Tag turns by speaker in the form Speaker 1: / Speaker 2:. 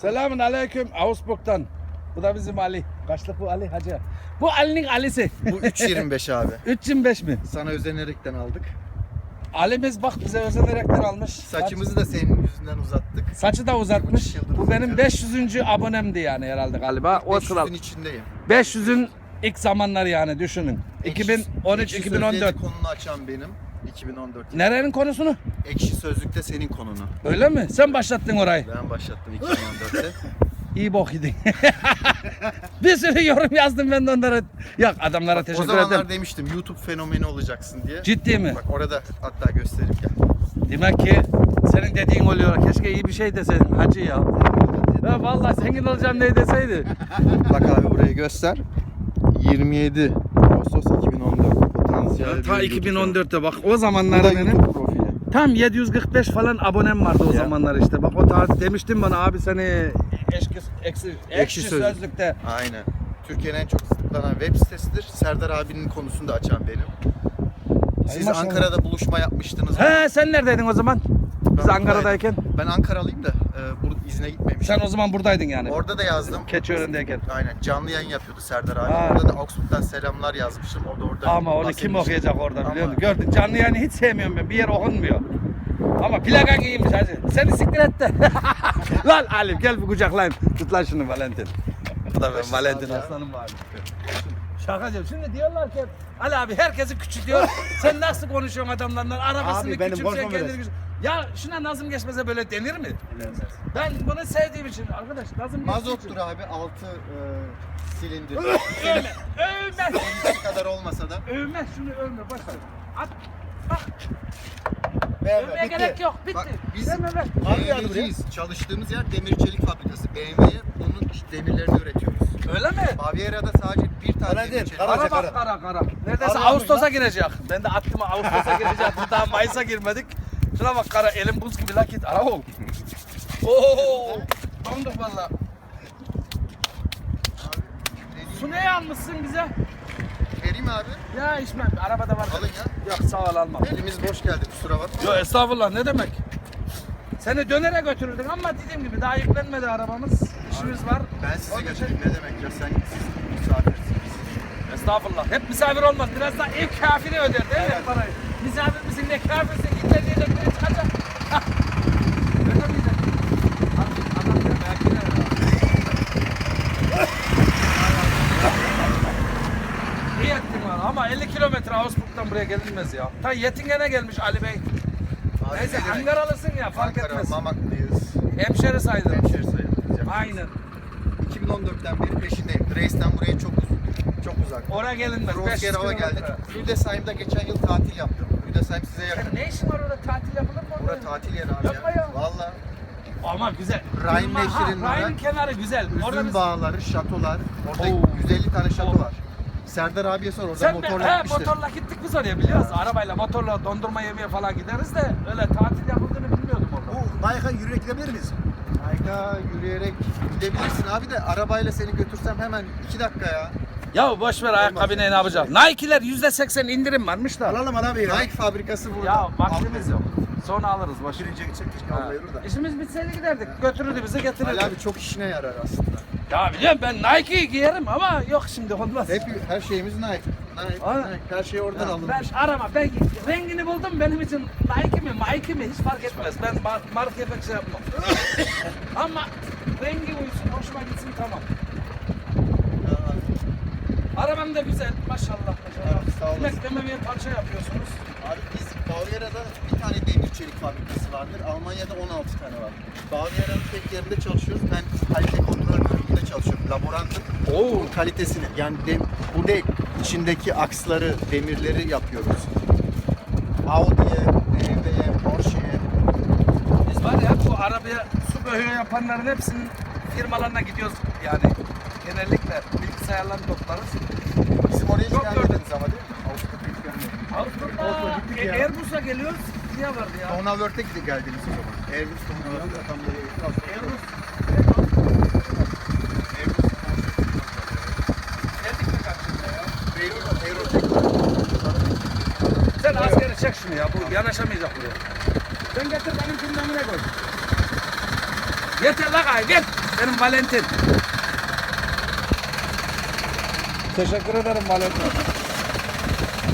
Speaker 1: Selamun aleyküm Augsburg'dan. Bu da bizim Ali. Kaçlık bu Ali hacı? Bu Ali'nin Ali'si.
Speaker 2: Bu 3.25 abi.
Speaker 1: 325 mi?
Speaker 2: Sana özenerekten aldık.
Speaker 1: Ali'miz bak bize özenerekten almış.
Speaker 2: Saçımızı da senin yüzünden uzattık.
Speaker 1: Saçı da uzatmış. Bu benim
Speaker 2: uzatıyorum.
Speaker 1: 500. abonemdi yani herhalde galiba. O sıra
Speaker 2: 500'ün içindeyim.
Speaker 1: 500'ün ilk zamanları yani düşünün.
Speaker 2: Ekşi
Speaker 1: 2013
Speaker 2: Sözlüğe
Speaker 1: 2014.
Speaker 2: konunu açan benim. 2014.
Speaker 1: Nerenin konusunu?
Speaker 2: Ekşi Sözlük'te senin konunu.
Speaker 1: Öyle mi? Sen başlattın orayı.
Speaker 2: Ben başlattım 2014'te.
Speaker 1: İyi bok yedin. bir sürü yorum yazdım ben de onlara. Yok adamlara
Speaker 2: o
Speaker 1: teşekkür
Speaker 2: zamanlar
Speaker 1: ederim.
Speaker 2: demiştim YouTube fenomeni olacaksın diye.
Speaker 1: Ciddi mi?
Speaker 2: Bak orada hatta göstereyim gel.
Speaker 1: Demek ki senin dediğin oluyor. Keşke iyi bir şey deseydin hacı ya. Ya vallahi zengin olacağım ne deseydi.
Speaker 2: Bak abi burayı göster. 27 Ağustos 2014 potansiyel
Speaker 1: Ta
Speaker 2: bir YouTube
Speaker 1: 2014'te bak o
Speaker 2: Bu
Speaker 1: zamanlar
Speaker 2: da
Speaker 1: benim
Speaker 2: YouTube profili.
Speaker 1: tam 745 falan abonem vardı o
Speaker 2: Ya.
Speaker 1: zamanlar işte. Bak o tarih demiştin bana abi seni eşki, eksi, ekşi
Speaker 2: Sözlük.
Speaker 1: sözlükte.
Speaker 2: Aynen. Türkiye'nin en çok tıklanan web sitesidir. Serdar abinin konusunu da açan benim. Siz
Speaker 1: maşallah.
Speaker 2: Ankara'da buluşma yapmıştınız.
Speaker 1: He sen neredeydin o zaman? Biz
Speaker 2: Ben
Speaker 1: Ankara'dayken.
Speaker 2: Ben Ankaralıyım da izine gitmemiştim.
Speaker 1: Sen o zaman buradaydın yani.
Speaker 2: Orada da yazdım.
Speaker 1: Keçiören'deyken.
Speaker 2: Aynen canlı yayın yapıyordu Serdar abi.
Speaker 1: Ha.
Speaker 2: Orada da Augsburg'dan selamlar yazmıştım. O da orada
Speaker 1: Ama onu kim okuyacak orada biliyor
Speaker 2: Ama-
Speaker 1: musun? Gördün canlı yayını hiç sevmiyorum ben. Bir yer okunmuyor. Ama plakan iyiymiş hacı. Seni siktir et de. lan Alim gel bir kucaklayayım. Tut lan şunu Valentin. Bu da ben Valentin aslanım var. Şakacığım. Şimdi diyorlar ki Ali abi herkesi küçültüyor. Sen nasıl konuşuyorsun adamlarla? Arabasını
Speaker 3: Abi konuşmam
Speaker 1: kendini
Speaker 3: biraz.
Speaker 1: Ya şuna nazım geçmese böyle denir mi? Ben bunu sevdiğim için arkadaş nazım
Speaker 2: Mazottur
Speaker 1: geçtiği
Speaker 2: abi 6 silindir.
Speaker 1: için. Övme, övme,
Speaker 2: Seninki kadar olmasa da.
Speaker 1: övme şunu övme boş ver. At, bak, övmeye
Speaker 3: bitti.
Speaker 1: gerek yok, bitti.
Speaker 2: Bak biz
Speaker 3: geldi
Speaker 2: BMW'ciyiz. Çalıştığımız yer demir çelik fabrikası. BMW'ye bunun demirlerini üretiyoruz.
Speaker 1: Öyle mi?
Speaker 2: Baviera'da sadece bir tane
Speaker 3: Öyle
Speaker 2: demir
Speaker 3: değil,
Speaker 2: çelik.
Speaker 3: kara-
Speaker 1: Kara
Speaker 3: kara.
Speaker 1: bak kara kara. Neredeyse
Speaker 3: Kara
Speaker 1: Ağustos'a girecek. Ben de attım Ağustos'a girecek. Daha Mayıs'a girmedik. Şuna bak kara elim buz gibi la git. Ara ol. Oo! Donduk valla. Su ne almışsın bize?
Speaker 2: Vereyim abi?
Speaker 1: Ya içmem. Arabada var.
Speaker 2: Alın ya.
Speaker 1: Yok sağ ol almam.
Speaker 2: Elimiz boş geldi kusura bakma.
Speaker 1: Yok estağfurullah ne demek? Seni dönere götürürdük ama dediğim gibi daha yüklenmedi arabamız. İşimiz var.
Speaker 2: Ben sizi götüreyim ne demek ya sen siz misafirsiniz.
Speaker 1: Estağfurullah. Hep misafir olmaz. Biraz da ev kafiri öder değil mi parayı? Misafir misin ne kafirsin? Git de diye biri çıkacak. İyi ettin valla ama 50 kilometre Augsburg'dan buraya gelinmez ya. Ta Yetingen'e gelmiş Ali Bey.
Speaker 2: Abi
Speaker 1: Neyse
Speaker 2: ne demek?
Speaker 1: Ankaralısın ya fark
Speaker 2: Ankara,
Speaker 1: etmez.
Speaker 2: Mamaklıyız.
Speaker 1: Hemşeri sayılır.
Speaker 2: Hemşeri sayılırız.
Speaker 1: Aynen.
Speaker 2: 2014'ten beri peşindeyim. Dresden buraya çok uz- çok uzak.
Speaker 1: Oraya gelinmez. 500
Speaker 2: Rosgerova geldik.
Speaker 1: kilometre.
Speaker 2: Hüdesheim'da geçen yıl tatil yaptım. Hüdesheim size yakın.
Speaker 1: Ne işin var orada tatil yapılır mı orada?
Speaker 2: Burada tatil yeri abi
Speaker 1: Yapma ya.
Speaker 2: Valla.
Speaker 1: Ama güzel.
Speaker 2: Rhein
Speaker 1: Yılmaz- ha,
Speaker 2: Nehri'nin
Speaker 1: Rhein'in
Speaker 2: orada
Speaker 1: kenarı güzel. Orada
Speaker 2: Üzüm
Speaker 1: biz...
Speaker 2: bağları, şatolar. Orada
Speaker 1: Oo.
Speaker 2: 150 tane şato
Speaker 1: Oo.
Speaker 2: var. Serdar abiye sor orada
Speaker 1: Sen
Speaker 2: motorla
Speaker 1: he,
Speaker 2: gitmiştir.
Speaker 1: motorla gittik biz oraya biliyoruz. Arabayla motorla dondurma yemeye falan gideriz de öyle tatil yapıldığını bilmiyordum orada.
Speaker 3: Bu Bayka yürüyerek gidebilir miyiz?
Speaker 2: Hayda yürüyerek gidebilirsin abi de arabayla seni götürsem hemen 2 dakika ya.
Speaker 1: Ya boş ver ayakkabıyla ne yapacağız? Nike'ler %80 indirim varmış da.
Speaker 3: Alalım abi ya.
Speaker 2: Nike fabrikası burada.
Speaker 1: Ya vaktimiz yok. Sonra alırız boş ver.
Speaker 3: Birinci gitsek keşke
Speaker 1: Ha.
Speaker 3: Da.
Speaker 1: İşimiz bitseydi giderdik. Götürürdü bizi getirirdi.
Speaker 2: Ali abi çok işine yarar aslında.
Speaker 1: Ya biliyorum ben Nike'yi giyerim ama yok şimdi olmaz.
Speaker 2: Hep her şeyimiz Nike. Nike,
Speaker 1: Aynen.
Speaker 2: Nike. Her şey oradan
Speaker 1: Ben
Speaker 2: alınmış.
Speaker 1: arama ben rengini buldum benim için Nike mi Nike mi hiç fark etmez. Ben mar markaya pek şey yapmam. Ama rengi uysun hoşuma gitsin tamam. Arabam da güzel maşallah. maşallah.
Speaker 2: Evet, sağ olasın.
Speaker 1: Demek dememeye parça yapıyorsunuz.
Speaker 2: Abi biz Bavyera'da bir tane demir çelik fabrikası vardır. Almanya'da 16 tane var. Bavyera'nın tek yerinde çalışıyoruz. Ben kalite kontrol bölümünde çalışıyorum. Laborantım.
Speaker 1: Oo.
Speaker 2: Bunun kalitesini yani dem, bu değil içindeki aksları, demirleri yapıyoruz. Audi'ye, BMW'ye, Porsche'ye.
Speaker 1: Biz var ya bu arabaya su böğüğü yapanların hepsinin firmalarına gidiyoruz yani. Genellikle bilgisayarlarını toplarız.
Speaker 2: Bizim oraya hiç
Speaker 1: Çok
Speaker 2: gelmediniz ama değil mi? Avusturya hiç gelmediniz.
Speaker 1: Avrupa'da
Speaker 3: gittik ya.
Speaker 1: Airbus'a geliyoruz. Ne vardı ya?
Speaker 2: Donauwörth'e gidip geldiniz o zaman. Airbus Donauwörth'e tam böyle
Speaker 1: Airbus.
Speaker 2: Airbus.
Speaker 1: Sen askeri çek şunu ya. Bu yanaşamayacak buraya. Sen getir benim gündemine koy. Yeter la gay gel. Benim Valentin. Teşekkür ederim Valentin.